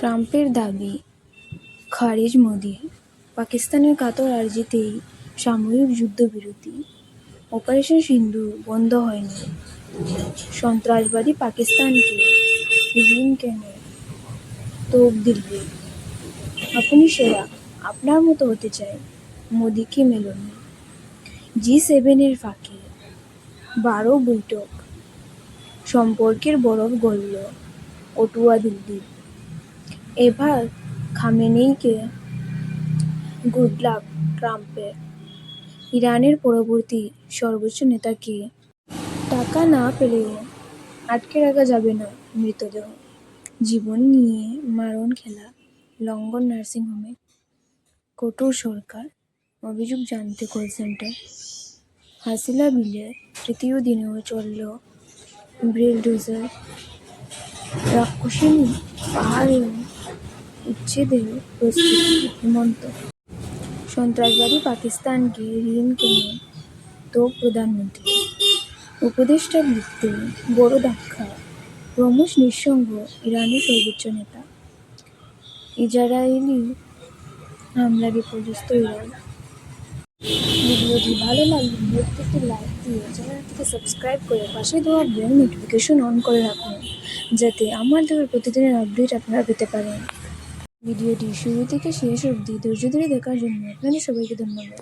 ট্রাম্পের দাবি, খারিজ মোদির পাকিস্তানের কাতর আর্জিতেই সাময়িক যুদ্ধবিরতি, অপারেশন সিন্ধু বন্ধ হয়নি। সন্ত্রাসবাদী পাকিস্তানকে ঋণ কেনে? তোপ দিল্লি। আপনি সেরা, আপনার মতো হতে চাই মোদিকে মেলনি। জি সেভেনের ফাঁকে বারো বৈঠক। সম্পর্কের বরফ গলল অটুয়া দিল্লির। এবার খামেনেইকে গুড লাক ট্রাম্পের ইরানের পরবর্তী সর্বোচ্চ নেতাকে টাকা না পেলেও আটকে রাখা যাবে না মৃতদেহ। জীবন নিয়ে মারণ খেলা লঙ্গন নার্সিংহোমে কঠোর সরকার, অভিযোগ জানতে কল সেন্টার হাসিলা বিলে তৃতীয় দিনেও চলল ব্রিলডোজার। রাক্ষসিনী পাহাড়েও উচ্ছেদের প্রস্তুতি হেমন্ত। সন্ত্রাসবাদী পাকিস্তানকে ঋণ কেনে তো প্রধানমন্ত্রী। উপদেষ্টা বৃত্তে বড় ধাক্কা ক্রমশ নিঃসঙ্গ ইরানের সর্বোচ্চ নেতা। ইজরায়েলি হামলা বিপর্যস্ত ইরান। ভিডিওটি ভালো লাগলে ভিডিওটিতে লাইক দিয়ে চ্যানেলটিকে সাবস্ক্রাইব করে পাশে দেওয়া বেল নোটিফিকেশন অন করে রাখুন, যাতে আমার দেওয়ার প্রতিদিনের আপডেট আপনারা পেতে পারেন। ভিডিওটি শুরু থেকে শেষ অবধি ধৈর্য ধরে দেখার জন্য আপনাদের সবাইকে ধন্যবাদ।